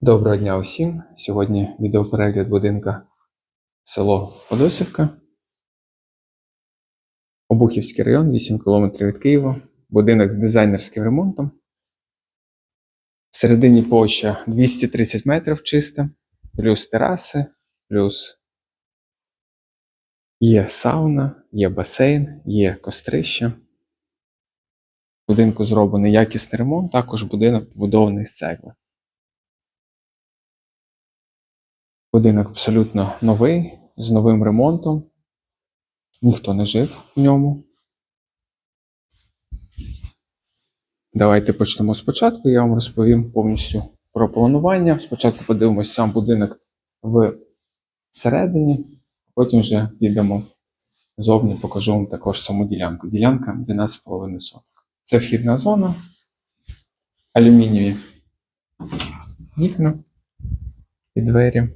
Доброго дня усім. Сьогодні відеоперегляд будинка село Подосівка. Обухівський район, 8 км від Києва. Будинок з дизайнерським ремонтом. Всередині площа 230 метрів чиста, плюс тераси, плюс є сауна, є басейн, є кострище. В будинку зроблений якісний ремонт, також будинок побудований з цегли. Будинок абсолютно новий, з новим ремонтом. Ніхто не жив в ньому. Давайте почнемо спочатку. Я вам розповім повністю про планування. Спочатку подивимось сам будинок всередині, потім вже підемо зовні, покажу вам також саму ділянку. Ділянка 12,5 соток. Це вхідна зона, алюмінієві вікна і двері.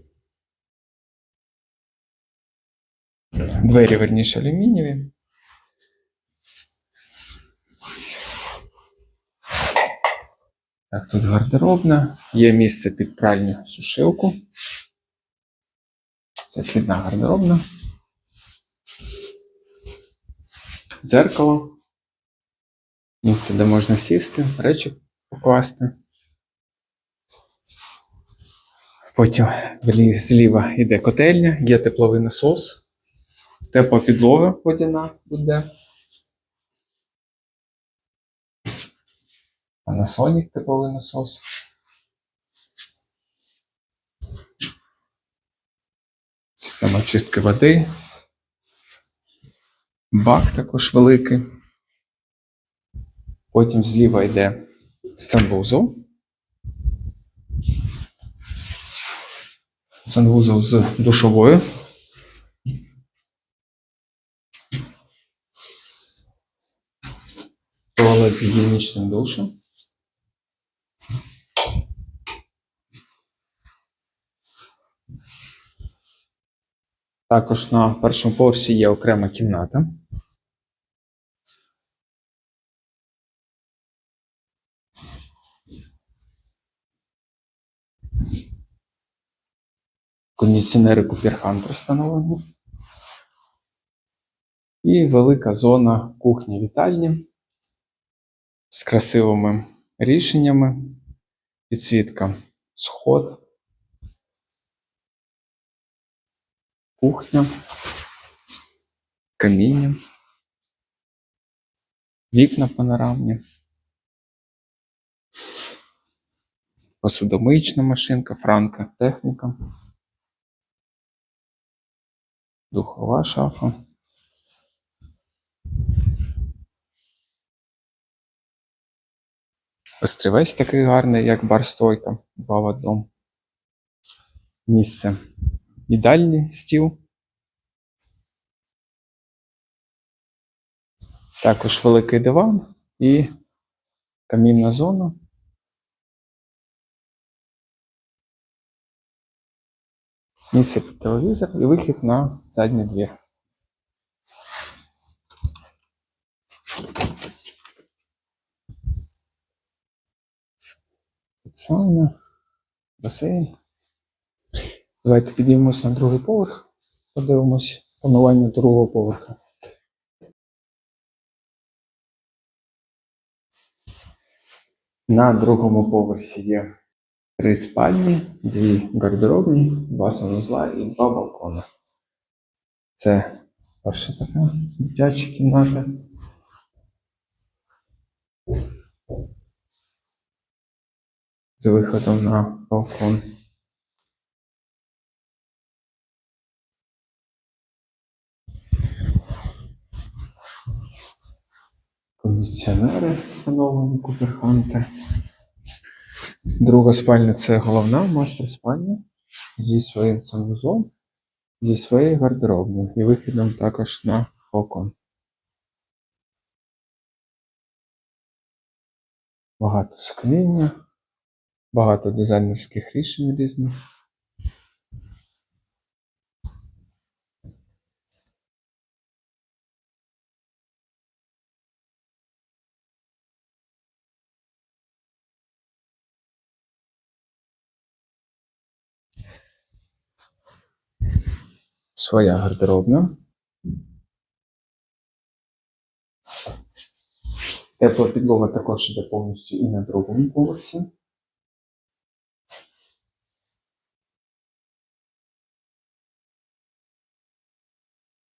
Двері, верніше, алюмінієві. Так, тут гардеробна. Є місце під пральню сушилку. Це вхідна гардеробна. Дзеркало. Місце, де можна сісти, речі покласти. Потім зліва йде котельня, є тепловий насос, тепла підлога водяна буде. Panasonic тепловий насос. Система чистки води. Бак також великий. Потім зліва йде санвузол. Санвузол з душовою. Туалет з гігієнічним душем. Також на першому поверсі є окрема кімната. Кондиціонери Hunter встановлені. І велика зона кухні-вітальні з красивими рішеннями. Підсвітка сход. Кухня. Каміння. Вікна панорамні. Посудомиючна машинка, франка, техніка. Духова шафа. Острівець такий гарний, як бар-стойка, два в одному. Місце. Їдальний стіл. Також великий диван і камінна зона. Місце під телевізор і вихід на задній двір. Тут Сауна, басейн. Давайте підіймемось на другий поверх. Подивимось планування другого поверха. На другому поверсі є три спальні, дві гардеробні, два санузла і два балкони. Це перша така дитяча кімната. З виходом на балкон. Кондиціонери встановлені Hunter. Друга спальня це головна мастер спальня зі своїм санвузлом, зі своєю гардеробною і вихідом також на балкон. Багато скління, Багато дизайнерських рішень різних. Своя гардеробна. Тепла підлога також іде повністю і на другому поверсі.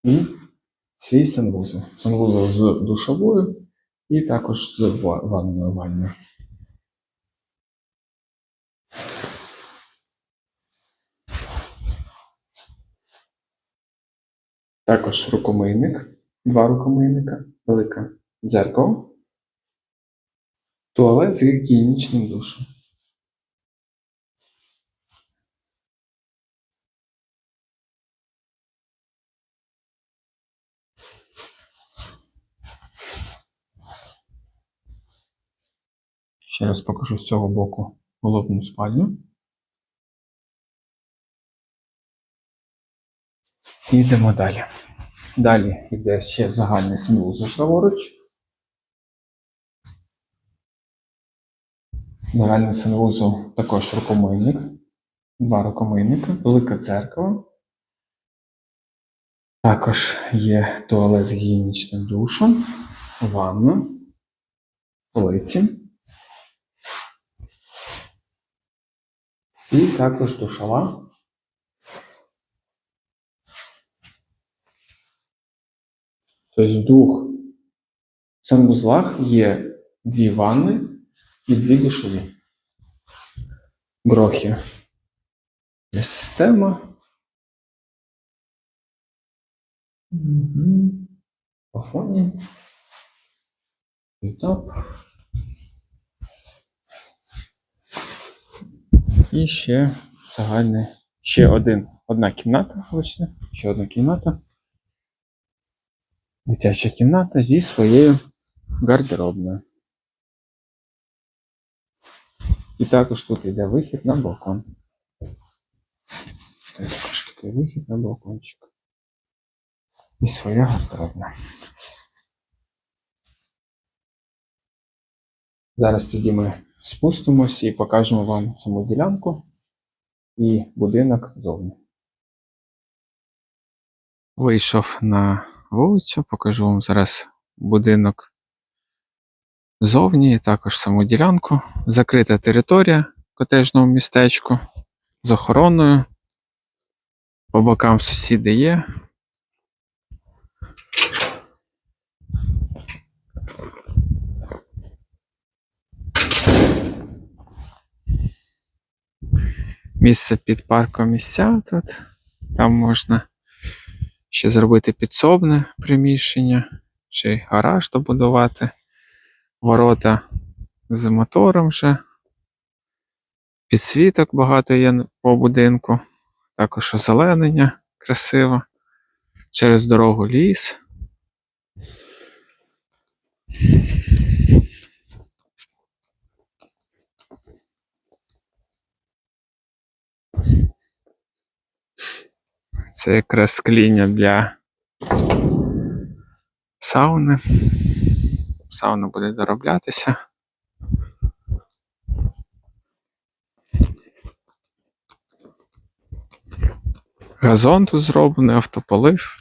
І свій санвузол. Санвузол з душовою і також з ванною ванною. Також рукомийник, два рукомийника, велике дзеркало, туалет з гігієнічним душем. Ще раз покажу з цього боку головну спальню. І йдемо далі. Далі йде ще загальний санвузол праворуч. Загальний санвузол також рукомийник. Два рукомийника, велике дзеркало. Також є туалет з гігієнічним душем, ванна, полиці. І також душова. Тобто в двох санвузлах є дві ванни і дві душові. Грохи. Є система. Мгм. По фоні. Ютап. І ще загальний. Ще один, одна кімната, вибачте, ще одна кімната. Дитяча кімната зі своєю гардеробною. І також тут йде вихід на балкон. Також такий вихід на балкончик. І своя гардеробна. Зараз тоді ми спустимось і покажемо вам саму ділянку і будинок зовні. Вийшов на вулицю, покажу вам зараз будинок зовні, також саму ділянку. Закрита територія в котежному містечку з охороною. По бокам сусіди є. Місце під парком місця тут. Там можна ще зробити підсобне приміщення чи гараж добудувати. Ворота з мотором вже. Підсвіток багато є по будинку. Також озеленення красиво. Через дорогу ліс. Це якраз скління для сауни. Сауна буде дороблятися. Газон тут зроблений, автополив,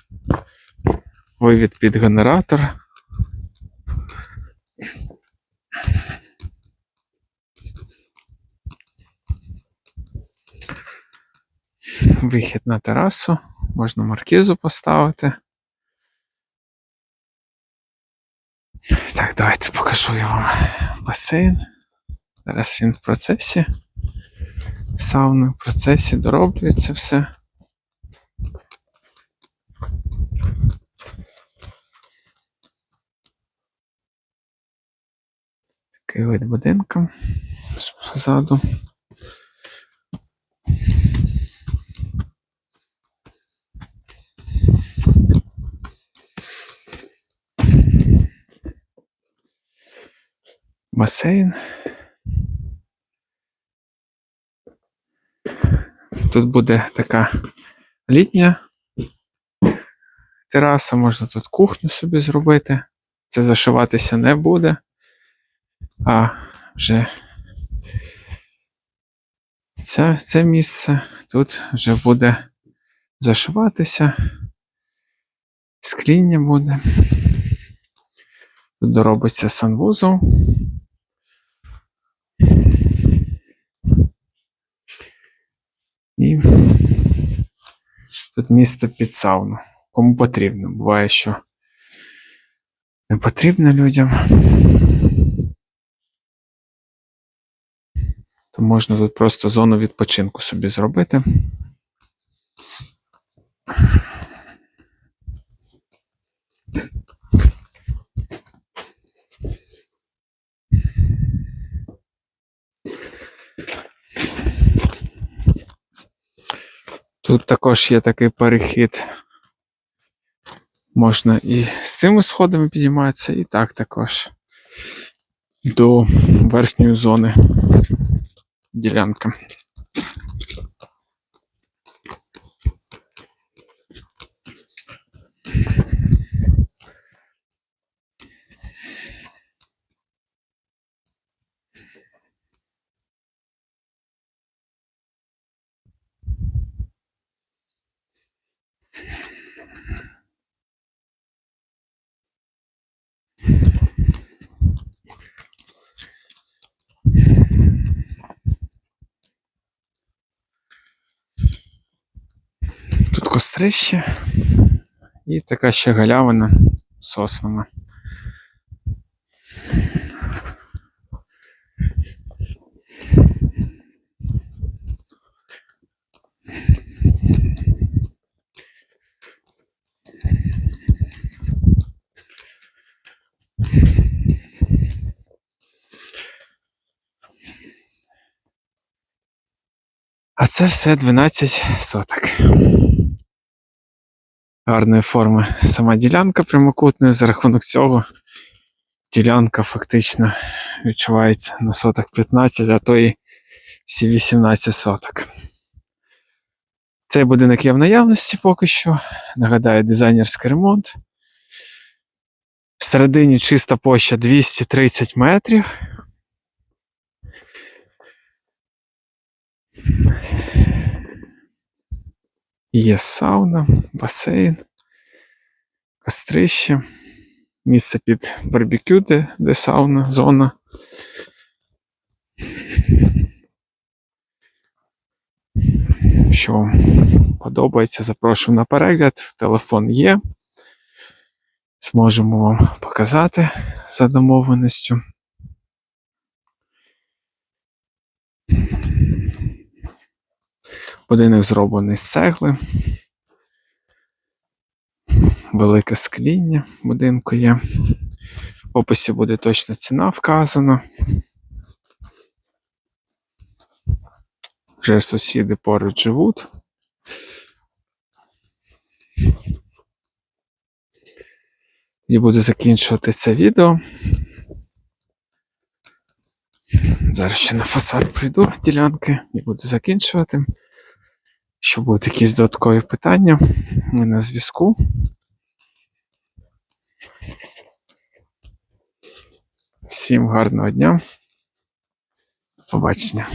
вивід під генератор. Вихід на терасу, можна маркізу поставити. Так, давайте покажу я вам басейн. Зараз він в процесі. Сауна в процесі дороблюється все. Такий вид будинка ззаду. Басейн. Тут буде така літня тераса, можна тут кухню собі зробити. Це зашиватися не буде. А вже це, це місце тут вже буде зашиватися. Скління буде. Тут доробиться санвузол. І тут місце під сауну. Кому потрібно. Буває, що не потрібно людям. То можна тут просто зону відпочинку собі зробити. Тут також є такий перехід. Можна і з цими сходами підійматися, і так також до верхньої зони ділянки. Кострище і така ще галявина соснами. А це все 12 соток. Гарної форми сама ділянка прямокутна, за рахунок цього ділянка фактично відчувається на соток 15, а то і всі 18 соток. Цей будинок є в наявності поки що. Нагадаю, дизайнерський ремонт. Всередині чиста площа 230 метрів. Є сауна, басейн, кострище, місце під барбекю, де, де сауна, зона. Що вам подобається, запрошую на перегляд. Телефон є. Зможемо вам показати за домовленістю. Будинок зроблений з цегли. Велике скління будинку є. В описі буде точна ціна вказана. Вже сусіди поруч живуть. І буду закінчувати це відео. Зараз ще на фасад прийду ділянки і буду закінчувати. Якщо будуть якісь додаткові питання, ми на зв'язку. Всім гарного дня. Побачення.